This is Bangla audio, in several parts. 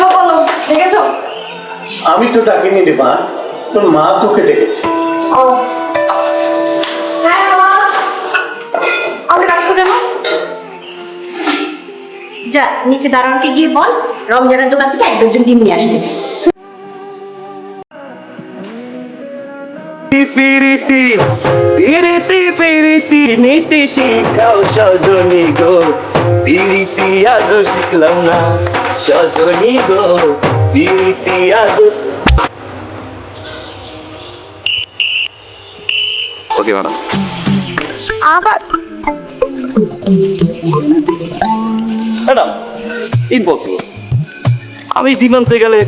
বলো দেখেছ? আমি তো ডাকিনি রে মা তোর মা তোকে ডেকেছে। ও। হ্যাঁ যা নিচে দারোয়ানকে গিয়ে বল রমজানের দোকান থেকে এক ডজন ডিম নিয়ে আসতে। পিরিতি পিরিতি পিরিতি নিতে শিখাও সজনী গো। পিরিতি আজও শিখলাম না সজনী গো ওকে ম্যাডাম আবার। ম্যাডাম ইম্পসিবল আমি সীমান্তে গেলে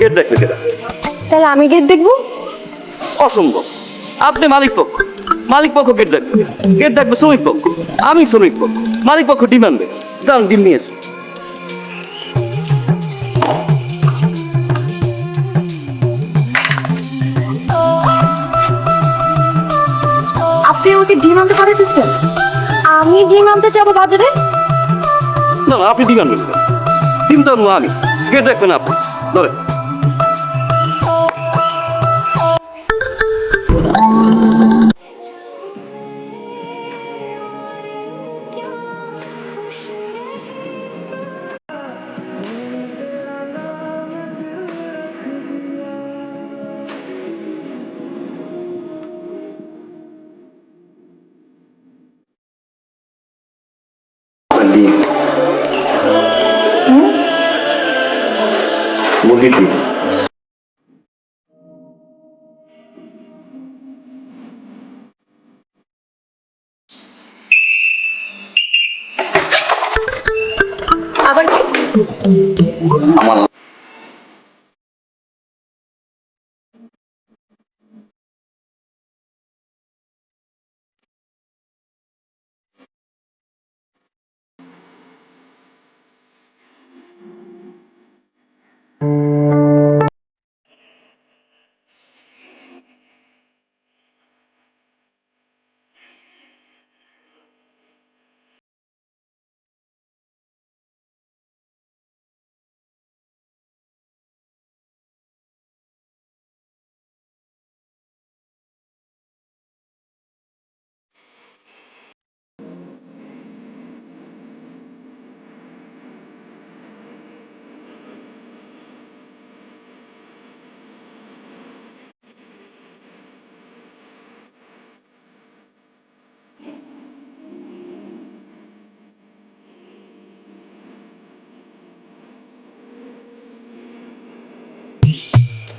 গেট দেখবে কেটা? তাহলে আমি গেট দেখব? অসম্ভব। আপনি মালিক পক্ষ। মালিক পক্ষ গেট দেখবে। গেট দেখবে শ্রমিক পক্ষ। আমি শ্রমিক পক্ষ। মালিক পক্ষ ডিম আনবে। যান ডিম নিয়ে আপনি আমাকে ডিম আনতে পাঠাচ্ছেন আমি ডিম আনতে যাব বাজারে? না না আপনি ডিম আনবেন ডিম তো আনব আমি। গেট দেখবেন আপনি। ধরে মুরগির ডিম আবার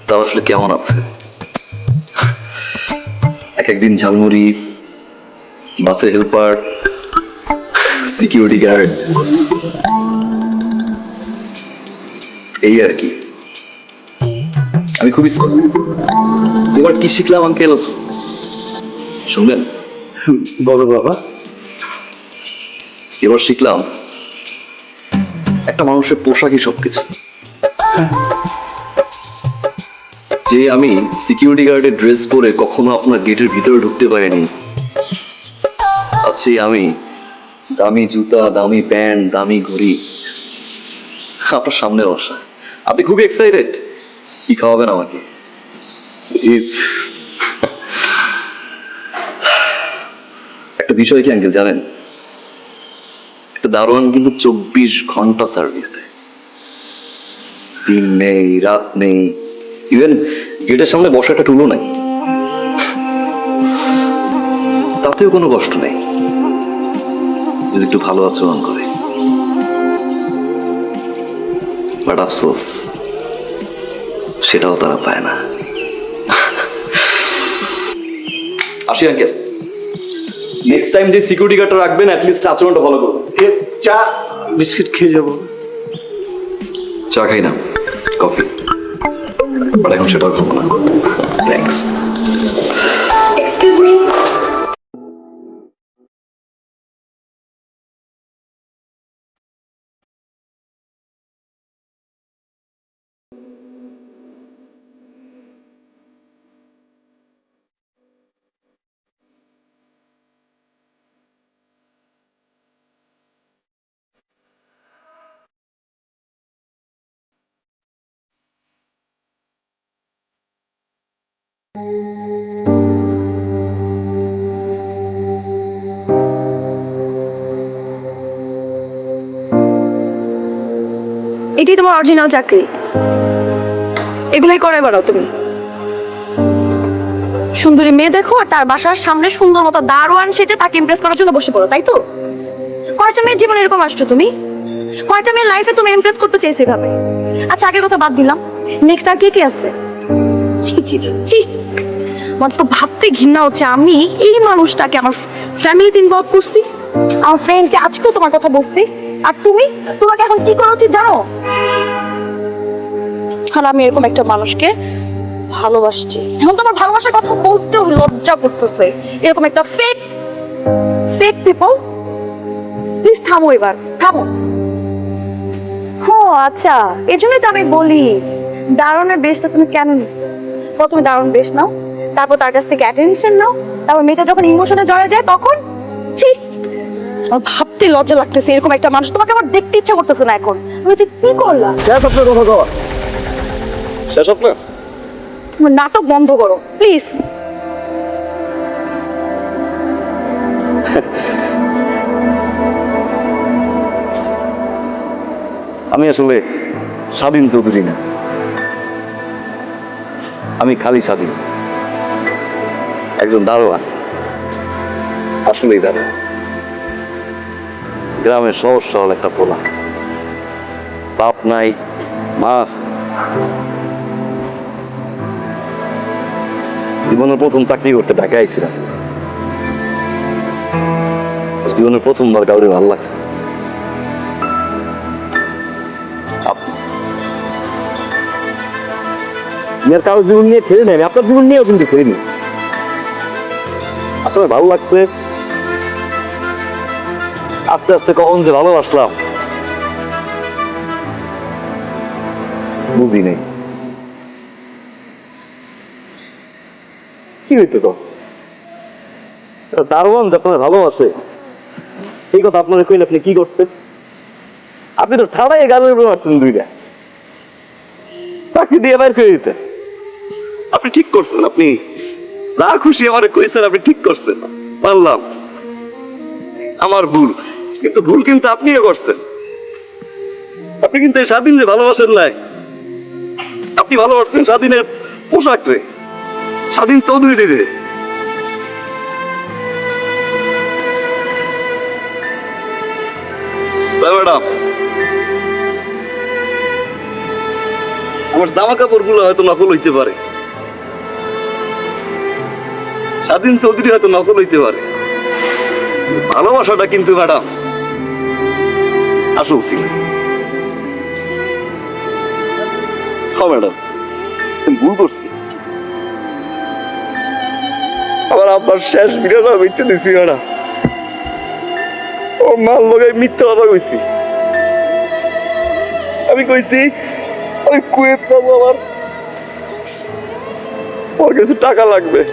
তাও আসলে কেমন আছে? এক একদিন ঝালমুড়ি বাসের হেল্পার সিকিউরিটি গার্ড এই আর কি। আমি খুবই তোমার কি শিখলাম আঙ্কেল শুনবেন বলো বাবা। এবার শিখলাম। একটা মানুষের পোশাকই সবকিছু। যে আমি সিকিউরিটি গার্ডের ড্রেস পরে কখনো আপনার গেটের ভিতরে ঢুকতে পারিনি। আছি আমি দামি জুতা দামি প্যান্ট দামি ঘড়ি আপনার সামনে বসা। আপনি খুবই এক্সাইটেড কি খাওয়াবেন আমাকে? If- একটা বিষয় কি, আঙ্কেল, জানেন? একটা দারোয়ান কিন্তু চব্বিশ ঘণ্টা সার্ভিস দেয়। দিন নেই, রাত নেই। ইভেন গেটের সামনে বসা একটা টুলো নাই। তাতেও কোনো কষ্ট নেই। যদি একটু ভালো আচরণ করে। বাট আফসোস, সেটাও তারা পায় না। আসি, আঙ্কেল। নেক্সট টাইম যে সিকিউরিটি গার্ডটা রাখবেন অ্যাট লিস্ট আচরণটা ভালো করুন এ চা বিস্কিট খেয়ে যাব। চা খাই না কফি বাট এখন সেটাও খাব না। থ্যাংকস এটাই তোমার অরিজিনাল চাকরি। এগুলোই করে বেড়াও তুমি। সুন্দরী মেয়ে দেখো আর তার বাসার সামনে সুন্দর মতো দারোয়ান সেজে তাকে ইমপ্রেস করার জন্য বসে পড়ো, তাই তো? কয়টা মেয়ের জীবনে এরকম আসছো তুমি? কয়টা মেয়ের লাইফে তুমি ইমপ্রেস করতে চেয়েছি ভাবে আচ্ছা আগের কথা বাদ দিলাম। নেক্সট আর কি কি আছে? ছি ছি ছি ছি। আমার তো ভাবতে ঘৃণা হচ্ছে, আমি এই মানুষটাকে আমার ফ্যামিলিতে ইনভলভ করছি। আমার ফ্রেন্ডকে আজকেও তোমার কথা বলছি। আর তুমি? তোমাকে এখন কি করা উচিত জানো? আমি এরকম একটা মানুষকে ভালোবাসছি। এখন তোমার ভালোবাসার কথা বলতেও লজ্জা করতেছে। এরকম একটা ফেক ফেক পিপল প্লিজ থামো এবার, থামো। ও আচ্ছা। এই জন্যই তো আমি বলি, দারুণের বেশটা তুমি কেন নিচ্ছো? প্রথমে দারুণ বেশ নাও। তারপর তার কাছ থেকে অ্যাটেনশন নাও। তারপর মেয়েটা যখন ইমোশনে জড়ে যায় তখন ছি আমার ভাবতে লজ্জা লাগতেছে এরকম একটা মানুষ। তোমাকে আমার দেখতে ইচ্ছা করতেছে না এখন। তুমি যে কি করলা? শেষ আপনার কথা কওয়া শেষ আপনার তোমার নাটক বন্ধ করো প্লিজ আমি আসলে স্বাধীন চৌধুরী না। আমি খালি স্বাধীন। একজন দারোয়ান। আসলেই দারোয়ান। গ্রামের সহজ সরল একটা পোলা। বাপ নাই মাছ জীবনের প্রথম চাকরি করতে ঢাকা আইছিলাম। জীবনের প্রথমবার কাউরে ভালো লাগছে। কারও জীবন নিয়ে আপনার জীবন নিয়েও কিন্তু খেলিনি আপনার ভালো লাগছে? আস্তে আস্তে কখন যে ভালোবাসলাম। বুঝি নেই। কি হইতো তো দারোয়ান যে আপনার ভালোবাসে, এই কথা আপনার কইলে আপনি কি করতেন? আপনি তো ঠাড়াই গানের উপরে মারছেন দুইটা। চাকরি দিয়ে বাইর করে দিতে আপনি ঠিক করছেন আপনি। যা খুশি আমারে কইছেন আপনি ঠিক করছেন। মানলাম। আমার ভুল। কিন্তু ভুল কিন্তু আপনিও করছেন। আপনি কিন্তু এই স্বাধীনরে ভালোবাসেন নাই। আপনি ভালোবাসছেন স্বাধীনের পোশাক রে স্বাধীন চৌধুরী রে। ম্যাডাম। আমার জামা কাপড়গুলো হয়তো নকল হইতে পারে। স্বাধীন চৌধুরী হয়তো নকল হইতে পারে। ভালোবাসাটা কিন্তু ম্যাডাম আসল ছিল। হ্যাঁ ম্যাডাম, আমি ভুল করছি। আমার আব্বার শেষ আমি ইচ্ছে দিছি ম্যাডাম। ও মাল লগে মিথ্যা কথা কইছি। আমি কইছি, ওই কুয়েত পাবো আমার ওর কিছু টাকা লাগবে।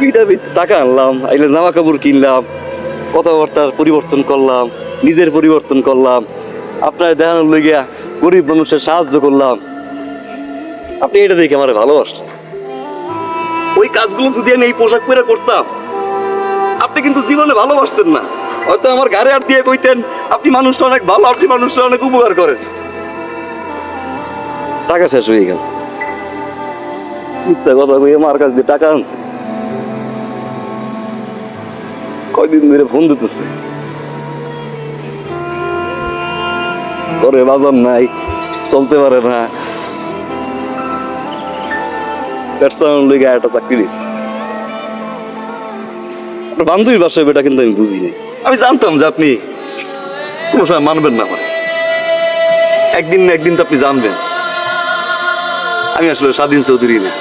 টাকা আনলাম, আইলে জামা কাপড় কিনলাম, কথাবার্তার পরিবর্তন করলাম, নিজের পরিবর্তন করলাম, আপনার দেখানোর লইগিয়া গরিব মানুষের সাহায্য করলাম। আপনি এটা দেখে আমার ভালোবাসেন। ওই কাজগুলো যদি আমি এই পোশাক পরে করতাম, আপনি কিন্তু জীবনে ভালোবাসতেন না। হয়তো আমার গাড়ি আর দিয়ে কইতেন, আপনি মানুষটা অনেক ভালো, আপনি মানুষটা অনেক উপকার করেন। টাকা শেষ হয়ে গেল। মিথ্যা কথা কই আমার কাছ দিয়ে টাকা আনছে। কয়দিন ধরে ফোন দিতেছে ঘরে বাজার নাই, চলতে পারে না। ব্যবসার লেগে একটা চাকরি আপনার বান্ধবীর বাসায় বেটা কিন্তু আমি বুঝিনি আমি জানতাম যে আপনি কোনো সময় মানবেন না আমার একদিন না একদিন তো আপনি জানবেন। আমি আসলে স্বাধীন চৌধুরী না।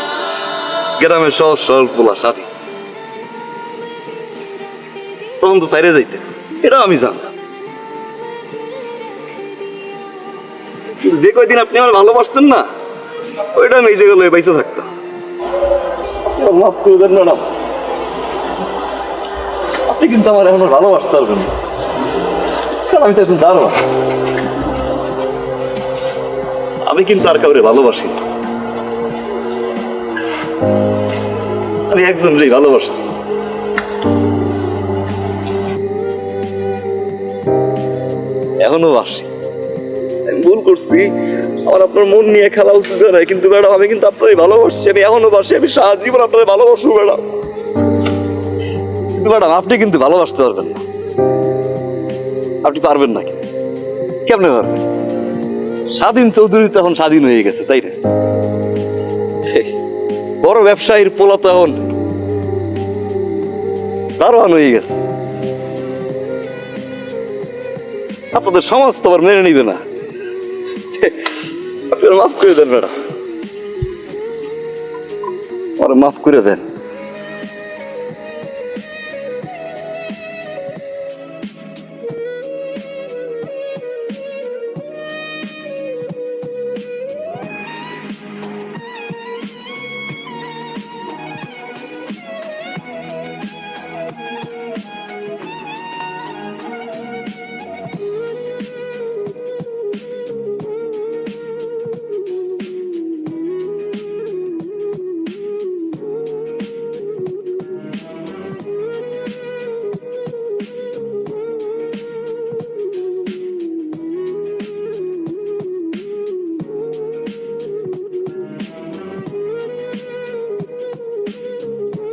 গ্রামের সহজ সরল পোলা স্বাধীন। তখন সাইরে যাইতে। এটাও আমি জানতাম যে কয়দিন আপনি আমার ভালোবাসতেন না, ওইটা আমি এই জায়গা লয়ে পাইসে থাকতাম। মাফ করে দেন আপনি কিন্তু আমার এখনও ভালোবাসতে পারবেন না। আমি তো একজন আমি কিন্তু আর কাউরে ভালোবাসি আমি একজনকেই ভালোবাসি। এখনও বাসি আমি ভুল করছি, আমার আপনার মন নিয়ে খেলা উচিত নয় কিন্তু ম্যাডাম, আমি কিন্তু আপনারই ভালোবাসছি, আমি এখনও বাসি, আমি সারা জীবন আপনার ভালোবাসবো, ম্যাডাম। কিন্তু ম্যাডাম, আপনি কিন্তু ভালোবাসতে পারবেন না। আপনি পারবেন না কেমনে পারবেন? স্বাধীন চৌধুরী তো এখন স্বাধীন হয়ে গেছে, তাই না? বড় ব্যবসায়ীর পোলা তো এখন দারোয়ান হয়ে গেছে। আপনাদের সমাজ তো আবার মেনে নিবে না। আপনারা মাফ করে দেন ম্যাডাম। মাফ করে দেন।